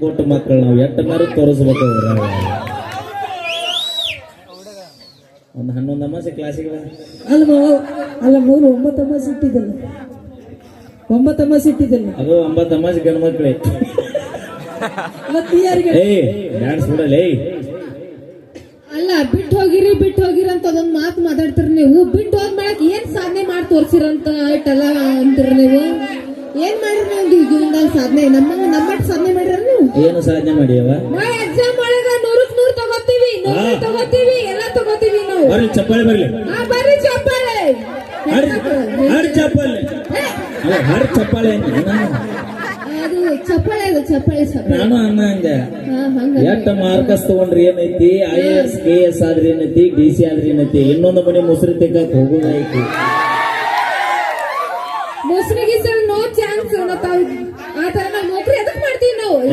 ಕೊಟ್ಟ ಮಕ್ಕಳು ನಾವು ಎಟ್ಟ ಮಾರು ತೋರಿಸ್ಬೇಕು ಒಂದು ಹನ್ನೊಂದು ಅಮಾಸೆ ಕ್ಲಾಸಿಗೆ ಅಲ್ಲ ಅಲ್ಲ ಮೂರು ಒಂಬತ್ತು ಅಮಾಸೆ ಇಟ್ಟಿದ್ದಲ್ಲ. ಒಂಬತ್ತು ಅಮಾಸೆ ಇಟ್ಟಿದ್ದಲ್ಲ. ಅದು ಒಂಬತ್ತು ಅಮಾಸೆ ಗಂಡು ಮಕ್ಕಳೇ ಮತ್ತೆ ಯಾರಿಗೆ? ಏಯ್ ಡ್ಯಾನ್ಸ್ ಬಿಡಲ್ಲ ಏಯ್. ಅಲ್ಲ ಬಿಟ್ಟು ಹೋಗಿರಿ ಬಿಟ್ಟು ಹೋಗಿರಿ ಅಂತ ಅದೊಂದು ಮಾತು ಮಾತಾಡ್ತೀರಿ ನೀವು. ಬಿಟ್ಟು ಹೋದ್ಮೇಲೆ ಮಾಡಕ್ ಏನ್ ಸಾಧನೆ ಮಾಡಿ ತೋರಿಸಿರಂತ ಇಟ್ಟೆಲ್ಲ ಅಂತೀರಿ ನೀವು? ಏನ್ ಮಾಡಿರಿ ನೀವು ಜೀವನದಾಗ ಸಾಧನೆ. ನಮ್ಮ ಏನು ಸಾಧನೆ ಮಾಡಿಯವ? ನಾವು ಎಕ್ಸಾಮ್ ಒಳಗ ನೂರಕ್ ನೂರ್ ತಗೋತೀವಿ ನೂರು ತಗೋತೀವಿ ಎಲ್ಲ ತಗೋತೀವಿ ನಾವು. ಬರ್ಲಿ ಚಪ್ಪಾಳೆ ಬರ್ಲಿ. ಬರ್ರಿ ಚಪ್ಪಾಳೆ. ಹರ್ ಹರ್ ಚಪ್ಪಾಳೆ. ಏ, ಅಲ್ಲ ಹರ್ ಚಪ್ಪಾಳೆ ಅಂತ ಅದು ಚಪ್ಪಾಳೆ ಅದು ಚಪ್ಪಾಳೆ ಚಪ್ಪಾಳೆ ನಾನು ಅನ್ನ ಅಂದೆ. ಹಾ ಹಂಗ ಎಟ್ಟ ಮಾರ್ಕಸ್ ತಗೊಂಡ್ರಿ ಏನೈತಿ? ಐ ಎಸ್ ಕೆ ಎಸ್ ಆದ್ರೆ ಏನೈತಿ? ಡಿ ಸಿ ಆದ್ರೆ ಏನೈತಿ? ಇನ್ನೊಂದು ಮನೆ ಮುಸ್ರಿ ತೆಗ್ಗಕ್ ಹೋಗೋದೈತಿ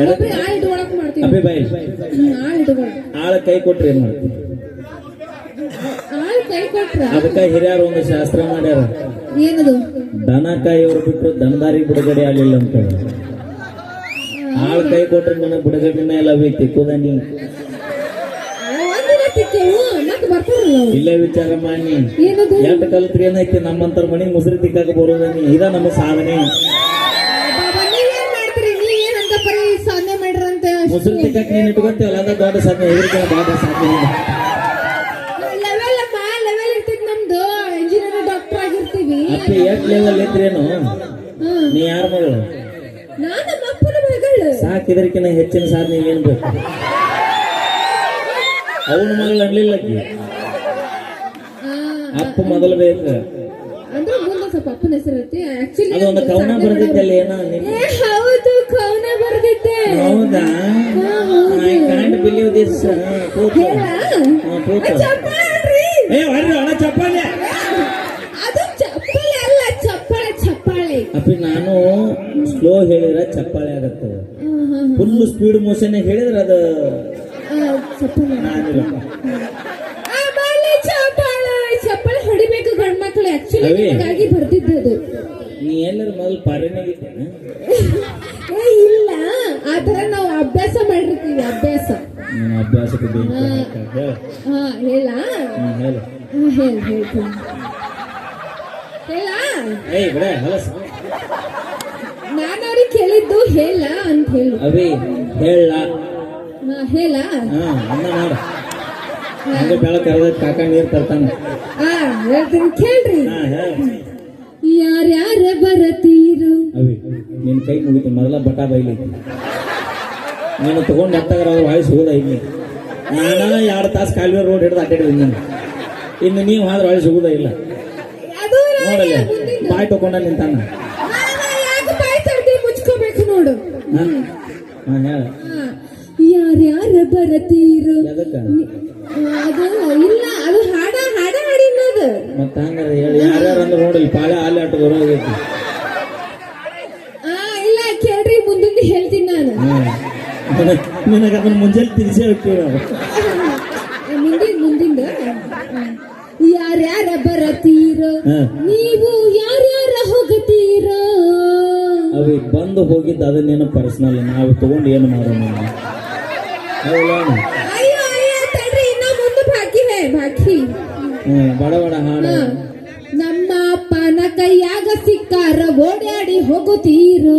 ಆಳ್ ಇಟ್ಕೊಳಕ್ ಮಾಡ್ತೀವಿ ಅಪ್ಪಿ ಬಾಯಿ. ಹ್ಮ್, ಆಳ್ ಇಟ್ಕೊಳಕ್. ಆಳ ಕೈ ಕೊಟ್ರಿ ಏನ್ ಮಾಡ್ತಿ? ಆಳ್ ಕೈ ಕೊಟ್ರ? ಅದಕ್ಕ ಹಿರಿಯರು ಒಂದು ಶಾಸ್ತ್ರ ಮಾಡ್ಯಾರ. ಏನದು? ದನ ಕಾಯಿಯವ್ರು ಬಿಟ್ಟು ದನದಾರಿ ಬಿಡುಗಡೆ ಆಗಲಿಲ್ಲ ಅಂತ ಆಳ್ ಕೈ ಕೊಟ್ರೆ ನನ್ನ ಬಿಡುಗಡೆನೇ ಇಲ್ಲ ಬೇಕು ತಿಕ್ಕೋದ ನೀ. ಒಂದಿನ ತಿಕ್ಕೇವು ಮತ್ತೆ ಬರ್ತಾರಲ್ಲ ಅವ್ರು. ಇಲ್ಲೇ ವಿಚಾರ ಮಾಡಿ. ಏನದು? ಎಂಟು ಕಲ್ತ್ರಿ ಏನೈತಿ ನಮ್ಮಂತರ ಮನೆ ಮುಸ್ರಿ ತಿಕ್ಕಾಕ ಬರೋದ ನೀ ಇದ ನಮ್ಮ ಸಾಧನೆ. ಮುಸ್ರಿ ತಿಕ್ಕಕ್ಕೆ ನೀನು ಇಟ್ಕೊಂತೀವಲ್ಲ ಅಂದ್ರೆ ದೊಡ್ಡ ಸಾಧ್ಯ ಎದುರಿಗೆ ದೊಡ್ಡ ಸಾಧ್ಯ. ಲೆವೆಲ್ ಅಮ್ಮ ಲೆವೆಲ್ ಇರ್ತೈತಿ ನಮ್ದು. ಇಂಜಿನಿಯರ್ ಡಾಕ್ಟರ್ ಆಗಿರ್ತೀವಿ. ಅಪ್ಪಿ ಎಟ್ ಲೆವೆಲ್ ಇದ್ರೇನು ಹ್ಮ್ ನೀ ಯಾರ ಮಗಳು? ನಾನು ನಮ್ಮ ಅಪ್ಪನ ಮಗಳು. ಸಾಕ್ ಇದಕ್ಕಿಂತ ಹೆಚ್ಚಿನ ಸಾಧನೆ ಏನು ಬೇಕು? ಅವನ ಮಗಳು ಅನ್ಲಿಲ್ಲ ಆಕಿ. ಅಪ್ಪ ಮೊದಲು ಬೇಕು. ಅಂದ್ರೆ ಮುಂದೆ ಸ್ವಲ್ಪ ಅಪ್ಪನ ಹೆಸರು ಇರುತ್ತೆ ಆಕ್ಚುಲಿ ಅದೊಂದು ಕವನ ಬರ್ದಿದ್ದಲ್ಲ ಏನೋ ಚಪ್ಪಾಳ್ರಿ ಏ ಹೊಡ್ರಿ ಅಣ್ಣ ಚಪ್ಪಾಳೆ. ಅದು ಚಪ್ಪಾಳೆ ಅಲ್ಲ ಚಪ್ಪಾಳೆ ಚಪ್ಪಾಳೆ. ಅಪ್ಪಿ ನಾನು ಸ್ಲೋ ಹೇಳಿದ್ರೆ ಚಪ್ಪಾಳೆ ಆಗತ್ತೆ. ಫುಲ್ ಸ್ಪೀಡ್ ಮೋಷನ್ ಹೇಳಿದ್ರೆ ಅದು ನಾನಿಲ್ಲ. ಆಮೇಲೆ ಚಪ್ಪಾಳೆ. ಚಪ್ಪಾಳೆ ಹೊಡಿಬೇಕು ಗಂಡ್ ಮಕ್ಳು ಆಕ್ಚುಲಿ ಅವಿ. ಹಾಗಾಗಿ ಬರ್ದಿದ್ದದು. ನೀ ಎಲ್ಲರ ಮೊದಲು ಪಾರಿನಾಗಿದ್ದೇನೆ ಏ ಇಲ್ಲ. ಆ ನಾವು ಅಭ್ಯಾಸ ಮಾಡಿರ್ತೀವಿ ಅಭ್ಯಾಸ. ನೀನು ಅಭ್ಯಾಸಕ್ಕೆ ಬೇಕು ಹೇಳ ಹಾ. ಹೇಳ. ಹ್ಮ್ ಹೇಳು ಹೇಳ್ ಹೇಳ್ತೀನಿ ಹೇಳ ಏಯ್ ಬಿಡ ಹಲಸ ನಾನು ಅವ್ರಿಗೆ ಕೇಳಿದ್ದು ಹೇಳ ಅಂತ ಹೇಳು. ಅವಿ ಹೇಳ ಹಾ ಹೇಳ ಹಾ ಅನ್ನ ಮಾಡ. ಹಂಗೆ ಬೆಳಕ್ ಕಾಕ ನೀರು ತರ್ತಾನೆ. ಆ ಹೇಳ್ತೀನಿ ಕೇಳ್ರಿ. ಹಾ ಹೇಳ. ಯಾರ್ಯಾರ ಬರತೀರು? ಅವಿ ನಿನ್ ಕೈ ಮುಗಿತು ಮೊದಲ ಬಟ ಬೈಲೈತಿ ನೀನು ತಗೊಂಡು ಹತ್ತಾಗ ಅವ್ರ ವಾಯ್ಸ್ ಹೋದ ಇಲ್ಲಿ ನಾನ ಎರಡು ತಾಸು ಕಾಲುವೆ ರೋಡ್ ಹಿಡಿದು ಅಡ್ಡಾಡಿದ್ವಿ ನಾನು ಇನ್ನು ನೀವು ಆದ್ರೆ ವಾಯ್ಸ್ ಹೋಗುದ ಇಲ್ಲ. ಅದು ನೋಡಲ್ಲ ಬಾಯ್ ತಗೊಂಡ ನಿಂತಾನ ಮುಚ್ಕೋಬೇಕು ನೋಡು. ಯಾರ್ಯಾರ ಬರತೀರು. ಅದು ಇಲ್ಲ ಅದು ಹಾಡ ಹಾಡ ಹಾಡಿನದು ಮತ್ತೆ ಹಂಗಾರೆ ಹೇಳಿ ಯಾರ್ಯಾರು ಅಂದ್ರೆ ನೋಡಿ ಪಾಳೆ ಆಟ ಇಲ್ಲ ಕೇಳ್ರಿ ಮುಂದಿನ ಹೇಳ್ತೀನಿ ನಾನು. ನಿನಗೆ ಅದನ್ನ ಮುಂಜಾನೆ ತಿರ್ಸಿ ಹೋಗ್ತೀವಿ ನಾವು ಮುಂದಿನ ಮುಂದಿಂದ? ಯಾರ್ಯಾರ ಬರತೀರೋ? ನೀವು ಯಾರ್ಯಾರ ಹೋಗತೀರ? ಅವಿ ಬಂದು ಹೋಗಿದ್ದು ಅದನ್ನೇನು ಪರ್ಸನಲ್ ನಾವು ತಗೊಂಡು ಏನು ಮಾಡೋಣ? ಅಯ್ಯೋ ಅಯ್ಯೋ ತಡ್ರಿ ಇನ್ನ ಮುಂದೆ ಬಾಕಿ ಹ್ಮ್ ಬಡ ಬಡ ಹಾಡು. ಸಿಕ್ಕಾರ ಓಡಾಡಿ ಹೋಗುತ್ತೀರು.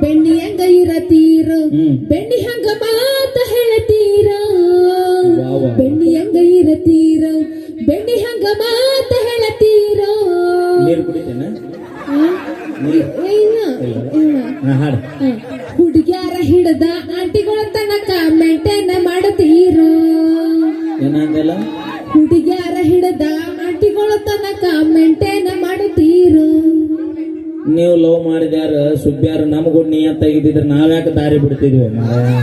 ಬೆಣ್ಣಿ ಹಂಗ ಇರತೀರ. ಬೆಣ್ಣಿ ಹಂಗ ಮಾತ ಹೇಳತೀರ. ಬೆಣ್ಣಿ ಹಂಗ ಇರತೀರ? ಬೆಣ್ಣಿ ಹಂಗ ಮಾತ ಹೇಳತೀರ. ಹುಡುಗ್ಯಾರ ಹಿಡ್ದ ಆಂಟಿಗಳ ತನಕ ಮೇಂಟೈನ್ ಮಾಡತೀರ? ಹುಡುಗ್ಯಾರ ಹಿಡ್ದ ಆಂಟಿಗಳ ತನಕ ಮೇಂಟೈನ್ ಮಾಡುತ್ತೀರು ನೀವು ಲವ್ ಮಾಡಿದ್ಯಾರ ಸುಬ್ಬ್ಯಾರ ನಮಗೂ ನಿಯತ್ ತೆಗಿದಿದ್ರೆ ನಾವ್ಯಾಕೆ ದಾರಿ ಬಿಡ್ತಿದ್ವಿ ಮಾರಾಯ?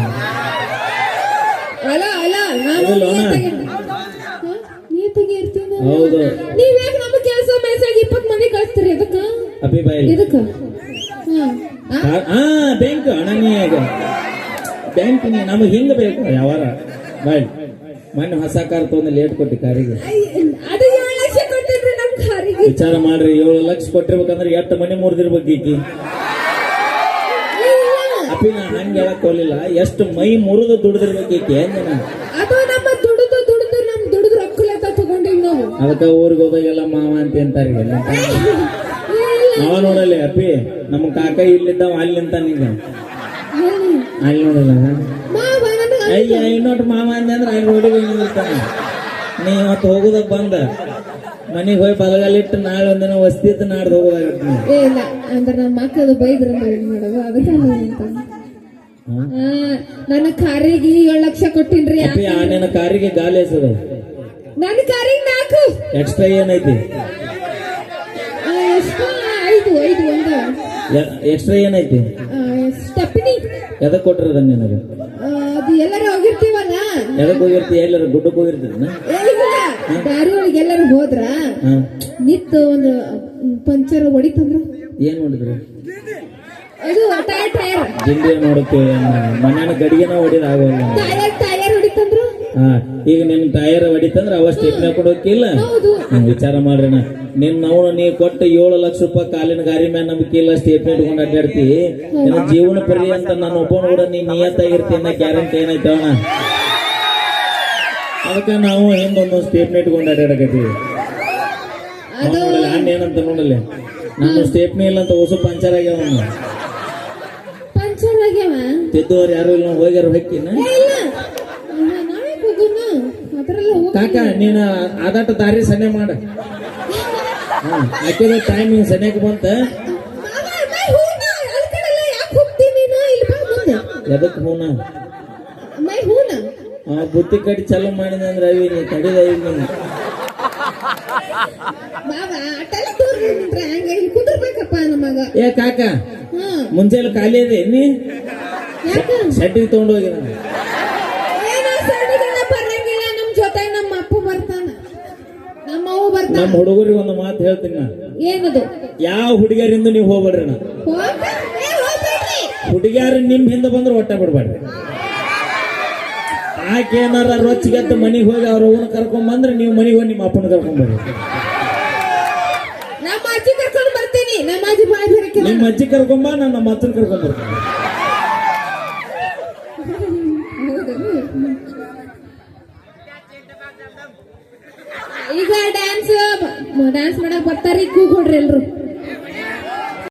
ಅಲ್ಲ ಅಲ್ಲ ನಾನು? ನಿಯತ್ತಾಗಿ ಇರ್ತೀನಿ ಹೌದು. ನೀವ್ ಯಾಕೆ ನಮ್ಮ ಕೆಲಸ ಮೆಸೇಜ್ ಇಪ್ಪತ್ ಮಂದಿ ಕಳಿಸ್ತೀರಿ? ಅದಕ್ಕ ಅಪ್ಪಿ ಬಾಯಿ ಎದಕ್ಕ? ಹಾ ಬ್ಯಾಂಕ್ ಅಣನೀಯಾಗ ಬ್ಯಾಂಕ್ ನಮಗೆ ಹಿಂಗ ಬೇಕು? ಯಾವಾರ. ಬಾಯ್. ಮೊನ್ನೆ ಹೊಸ ಕಾರ್ ತೊಗೊಂಡು ಲೇಟ್ ಕೊಟ್ಟಿ ಕಾರಿಗೆ ಐ, ಅದು ಏಳು ಲಕ್ಷ ಕೊಟ್ಟಿದ್ರಿ ನಮ್ ಕಾರಿಗೆ ವಿಚಾರ ಮಾಡ್ರಿ ಏಳು ಲಕ್ಷ ಕೊಟ್ಟಿರ್ಬೇಕಂದ್ರೆ ಎಷ್ಟು ಮನೆ ಮುರಿದಿರ್ಬೇಕು ಈಕಿ? ಇಲ್ಲ ಅಪ್ಪಿ ನಾ ಹಂಗೆ ಹೇಳಕ್ ಹೋಗ್ಲಿಲ್ಲ. ಎಷ್ಟು ಮೈ ಮುರಿದು ದುಡಿದಿರ್ಬೇಕು ಈಕೆ ಅಂದೆ ನಮ್ಮ ದುಡಿದು ದುಡಿದು ನಮ್ ದುಡಿದು ರೊಕ್ಕಲೆತ್ತ ತಗೊಂಡಿವ್ ನಾವು. ಅದಕ್ಕೆ ಊರಿಗೆ ಹೋದಾಗೆಲ್ಲ ಮಾವ ಅಂತ ಅಂತಾರೆ. ಮಾವ ನೋಡಲ್ಲಿ ಅಪ್ಪಿ ನಮ್ಮ ಕಾಕ ಇಲ್ಲಿದ್ದಾವ ಅಲ್ಲಿ ಅಂತ. ಅಲ್ಲಿ ನೋಡಲ್ಲ ಅಯ್ಯ ಇನ್ನೊಟ್ಟು ಮಾವ ಅಂದೆ ಅಂದ್ರೆ ಅಲ್ಲಿ ನೋಡಿ ನೀ ಇವತ್ತು ಹೋಗೋದಕ್ ಬಂದ. ಮನೆಗೆ ಹೋಗಿ ಬಲಗಾಲಿಟ್ಟು ನಾಳೆ ಒಂದಿನ ವಸ್ತಿ ನಾಡ್ದು ಹೋಗೋದಾಗತ್ತೆ. ಏ ಇಲ್ಲ ಅಂದ್ರೆ ನಮ್ಮ ಮಕ್ಕಳು ಬೈದ್ರಂದ್ರೆ ಏನ್ ಮಾಡೋದು? ಅದಕ್ಕೆ ಅಂತ. ನನ್ನ ಕಾರಿಗೆ ಏಳು ಲಕ್ಷ ಕೊಟ್ಟಿನ್ರಿ ಅಪ್ಪಿ ಆ ನಿನ್ನ ಕಾರಿಗೆ ಗಾಲಿ ಹೆಸರು ನನ್ನ ಕಾರಿಗೆ ನಾಲ್ಕು. ಎಕ್ಸ್ಟ್ರಾ ಏನೈತಿ? ಆ, ಎಷ್ಟು ಐದು ಐದು ಒಂದು. ಎಕ್ಸ್ಟ್ರಾ ಏನೈತಿ? ಸ್ಟೆಪ್ನಿ. ಎದಕ್ ಕೊಟ್ಟಿರದ ನಿನಗೆ? ಅದು ಎಲ್ಲರೂ ಹೋಗಿರ್ತೀವಲ್ಲ? ಎದಕ್ ಹೋಗಿರ್ತಿ ಎಲ್ಲರ ಗುಡ್ಡಕ್ಕೆ ಹೋಗಿರ್ತೀನಿ ಏ, ಇಲ್ಲ ದಾರಿ ಒಳಗೆ ಎಲ್ಲರೂ ಹೋದ್ರ? ನಿತ್ತು ಒಂದು ಪಂಚರ್ ಹೊಡಿತಂದ್ರ? ಏನ್ ಮಾಡಿದ್ರು ಅದು ಟೈರ್ ಟೈರ್. ಜಿಂಡಿ ನೋಡಕ್ಕೆ ಮನೆಯ ಗಡಿಗೆನ ಹೊಡಿದ ಆಗೋಲ್ಲ ಟೈರ್ ಟೈರ್ ಹೊಡಿತಂದ್ರು? ಹಾ ಈಗ ನಿನ್ ಟೈರ್ ಹೊಡಿತಂದ್ರ ಅವ ಸ್ಟೆಪ್ನ ಕೊಡೋಕಿಲ್ಲ. ವಿಚಾರ ಮಾಡ್ರಣ ನಿನ್ ನಾವು ನೀ ಕೊಟ್ಟ ಏಳು ಲಕ್ಷ ರೂಪಾಯಿ ಕಾಲಿನ ಗಾರಿ ಮೇಲೆ ನಂಬಿಕೆ ಇಲ್ಲ ಸ್ಟೇಪ್ ಇಟ್ಕೊಂಡು ಅಡ್ಡಾಡ್ತಿ. ಜೀವನ ಅಂತ ನಾನು ಒಬ್ಬನ ಕೂಡ ನೀ ನಿಯತ್ತಾಗಿರ್ತಿ ಅನ್ನೋ ಗ್ಯಾರಂಟಿ ಏನೈತೆ ಅಣ್ಣ? ಅದಕ್ಕೆ ನಾವು ಹಿಂದೊಂದು ಸ್ಟೇಪ್ನ ಇಟ್ಕೊಂಡು ಅಡ್ಡಾಡಕತ್ತೀವಿ ಅಣ್ಣ ಏನಂತ ನೋಡಲ್ಲ? ನಾನು ಸ್ಟೇಪ್ನಿ ಇಲ್ಲ ಅಂತ ಹೊಸ ಪಂಚರ್ ಆಗ್ಯಾವ. ಪಂಚರ್ ಆಗ್ಯಾವ? ತಿದ್ದವ್ರು ಯಾರು ಇಲ್ಲ ಹೋಗ್ಯಾರ ಹೊಕ್ಕಿನ ಹೋಗ ಕಾಕ ನೀನು ಆದಾಟ ದಾರಿ ಸನ್ನೆ ಮಾಡ. ಹಾಕಿದ ಟೈಮಿಂಗ್ ಸನ್ಯಾಕ ಬಂತ. ಎದಕ್ಕೆ ನೀನು? ಹೂನ? ಆ ಬುತ್ತಿ ಕಟ್ಟಿ ಚಾಲು ಮಾಡಿದೆ ಅಂದ್ರೆ ಅವಿ ನೀ ತಡಿದ ನೀನು. ಕುಂದ್ರಬೇಕಪ್ಪ ನಮಗ ಏ ಕಾಕ ಮುಂಚೆ ಮುಂಜಾನೆ ಖಾಲಿ ಅದೇ ನೀ? ಯಾಕ? ಶೆಟ್ಟಿಗೆ ತಗೊಂಡು ಹೋಗಿ ನಮ್ಮ ಅಪ್ಪ ಬರ್ತಾನ. ನಮ್ಮ ಅವ್ವ ಬರ್ತಾನ. ನಮ್ಮ ಹುಡುಗರಿಗೆ ಒಂದು ಮಾತು ಹೇಳ್ತೀನಿ ನಾ ಏನದು? ಯಾವ ಹುಡುಗಿಯರಿಂದ ನೀವು ಹೋಗ್ಬೇಡ್ರಿ ನಾ ಹುಡುಗಿಯಾರ ನಿಮ್ ಹಿಂದೆ ಬಂದ್ರೆ ಒಟ್ಟ ಬಿಡ್ಬೇಡ್ರಿ. ಆಕೆ ಏನಾರ ರೊಚ್ಚಿಗೆದ್ದು ಮನೆಗೆ ಹೋಗಿ ಅವ್ರ ಓನ್ ಕರ್ಕೊಂಡ್ ಬಂದ್ರೆ ನೀವು ಮನೆಗೆ ಹೋಗಿ ನಿಮ್ಮ ಅಪ್ಪನ ಕರ್ಕೊಂಡ್ ಬರ್ರಿ. ನಮ್ಮ ಅಜ್ಜಿ ಕರ್ಕೊಂಡು ಬರ್ತೀನಿ. ನಮ್ಮ ಅಜ್ಜಿ ಬಾಯ್ ನಿಮ್ಮ ಅಜ್ಜಿ ಕರ್ಕೊಂಬ ನಾನು ನಮ್ಮ ಅತ್ತನ ಕರ್ಕೊಂಡ್ ಬರ್ತೀನಿ. ಈಗ ಡ್ಯಾನ್ಸ್ ಡ್ಯಾನ್ಸ್ ಮಾಡಕ್ ಬರ್ತಾರಿ ಕೂಗ್ ಕೊಡ್ರಿ ಎಲ್ರು.